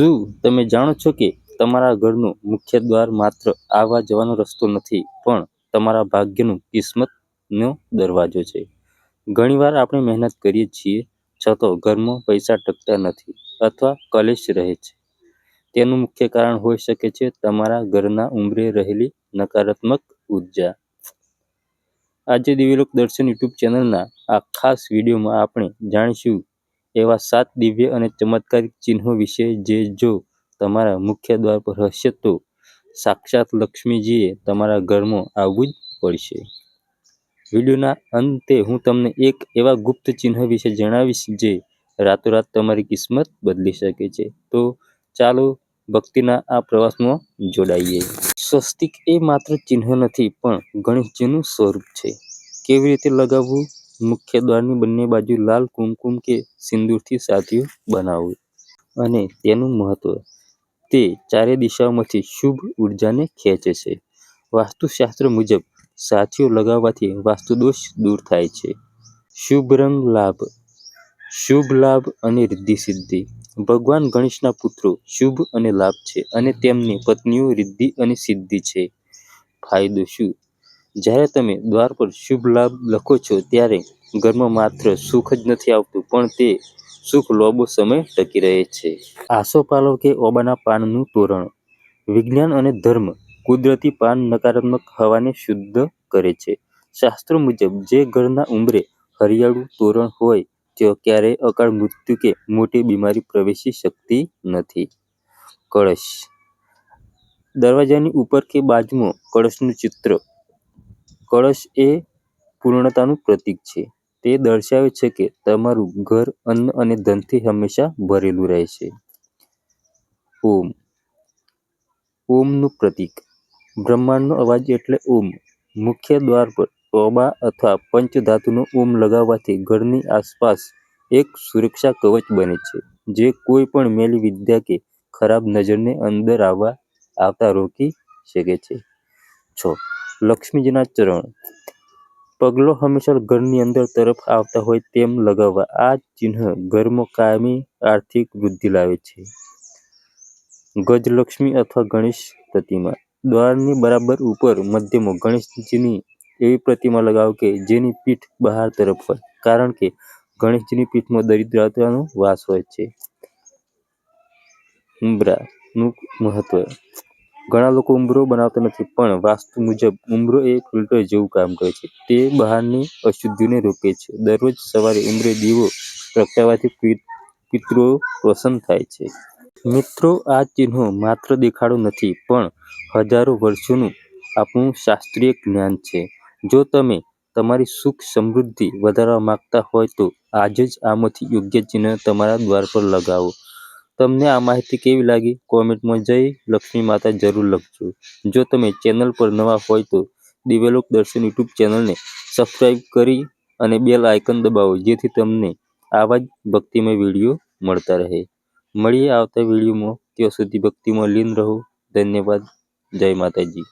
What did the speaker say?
શું તમે જાણો છો કે તમારા ઘરનું મુખ્ય દ્વાર માત્ર આવવા જવાનો રસ્તો નથી, પણ તમારા ભાગ્યનું કિસ્મતનો દરવાજો છે? ઘણીવાર આપણે મહેનત કરીએ છીએ, છતાં ઘરમાં પૈસા ટકતા નથી અથવા કલેશ રહે છે. તેનું મુખ્ય કારણ હોઈ શકે છે તમારા ઘરના ઉંમરે રહેલી નકારાત્મક ઊર્જા. આજે દિવ્યલોક દર્શન યુટ્યુબ ચેનલના આ ખાસ વિડીયોમાં આપણે જાણીશું એવા સાત દિવ્ય અને ચમત્કારિક ચિહ્નો વિશે જે જો તમારા મુખ્ય દ્વાર પર હશે તો સાક્ષાત લક્ષ્મીજીએ તમારા ઘરમાં આવવું જ પડશે. વિડીયોના અંતે હું તમને એક એવા ગુપ્ત ચિહ્ન વિશે જણાવીશ જે રાતોરાત તમારી કિસ્મત બદલી શકે છે. તો ચાલો ભક્તિના આ પ્રવાસમાં જોડાઈએ. સ્વસ્તિક એ માત્ર ચિહ્ન નથી, પણ ગણેશજીનું સ્વરૂપ છે. કેવી રીતે લગાવવું? મુખ્ય દ્વારની બંને બાજુ લાલ કુમકુમ કે સિંદૂરથી સાથીઓ બનાવવું અને તેનું મહત્વ, તે ચારે દિશાઓમાંથી શુભ ઉર્જાને ખેંચે છે. વાસ્તુશાસ્ત્ર મુજબ, સાથીઓ લગાવવાથી વાસ્તુદોષ દૂર થાય છે. શુભ રંગ લાભ, શુભ લાભ અને રિદ્ધિ સિદ્ધિ ભગવાન ગણેશના પુત્રો શુભ અને લાભ છે અને તેમની પત્નીઓ રિદ્ધિ અને સિદ્ધિ છે. ફાયદો શું? જ્યારે તમે દ્વાર પર શુભ લાભ લખો છો ત્યારે ઘરમાં માત્ર સુખ જ નથી આવતું, પણ તે સુખ લોબો સમય ટકી રહે છે. આસોપાલવ કે ઓબાના પાનનું તોરણ. વિજ્ઞાન અને ધર્મ કુદરતી પાન નકારાત્મક હવાને શુદ્ધ કરે છે. શાસ્ત્રો મુજબ, જે ઘરના ઉંબરે હરિયાળું તોરણ હોય, તેઓ ક્યારેય અકાળ મૃત્યુ કે મોટી બીમારી પ્રવેશી શકતી નથી. કળશ. દરવાજાની ઉપર કે બાજુમાં કળશનું ચિત્ર કળશ એ પૂર્ણતાનું પ્રતીક છે. તે દર્શાવે છે કે તમારું ઘર, અન્ન અને ધનથી હંમેશા ભરેલું રહે છે. ઓમ. ઓમનું પ્રતીક. બ્રહ્માંડનો અવાજ એટલે ઓમ. મુખ્ય દ્વાર પર તોબા અથવા પંચધાતુનો ઓમ લગાવવાથી ઘરની આસપાસ એક સુરક્ષા કવચ બને છે. જે કોઈ પણ મેલી વિદ્યા કે ખરાબ નજરને અંદર આવવા આવતા રોકી શકે છે. છ. લક્ષ્મીજીના ચરણ. પગલો હંમેશા ઘરની અંદર તરફ આવતા હોય તેમ લગાવવા. આ ચિહ્ન ઘરમાં કાયમી આર્થિક વૃદ્ધિ લાવે છે. ગજલક્ષ્મી અથવા ગણેશ પ્રતિમા. દ્વારની બરાબર ઉપર મધ્યમાં ગણેશજીની એવી પ્રતિમા લગાવો કે જેની પીઠ બહાર તરફ હોય. કારણ કે ગણેશજીની પીઠમાં દરિદ્રતાનો વાસ હોય છે. ઉંબરાનું મહત્વ. ઘણા લોકો ઉંબરો બનાવતા નથી, પણ વાસ્તુ મુજબ ઉંબરો એ ફિલ્ટર જેવું કામ કરે છે. તે બહારની અશુદ્ધિને રોકે છે. દરરોજ સવારે ઉંબરે દીવો પ્રગટાવવાથી પિતૃઓ પ્રસન્ન થાય છે. મિત્રો, આ ચિહ્નો માત્ર દેખાડો નથી, પણ હજારો વર્ષોનું આપણું શાસ્ત્રીય જ્ઞાન છે. જો તમે તમારી સુખ સમૃદ્ધિ વધારવા માંગતા હોય તો આજે જ આમાંથી યોગ્ય ચિહ્ન તમારા દ્વાર પર લગાવો. તમને આ માહિતી કેવી લાગી? કોમેન્ટમાં જય લક્ષ્મી માતા જરૂર લખજો. જો તમે ચેનલ પર નવા હોય તો દિવ્યલોક દર્શન યુટ્યુબ ચેનલને સબસ્ક્રાઈબ કરી અને બેલ આઇકન દબાવો, જેથી તમને આવા જ ભક્તિમય વીડિયો મળતા રહે. મળીએ આવતા વિડીયોમાં. ત્યાં સુધી ભક્તિમાં લીન રહો. ધન્યવાદ. જય માતાજી.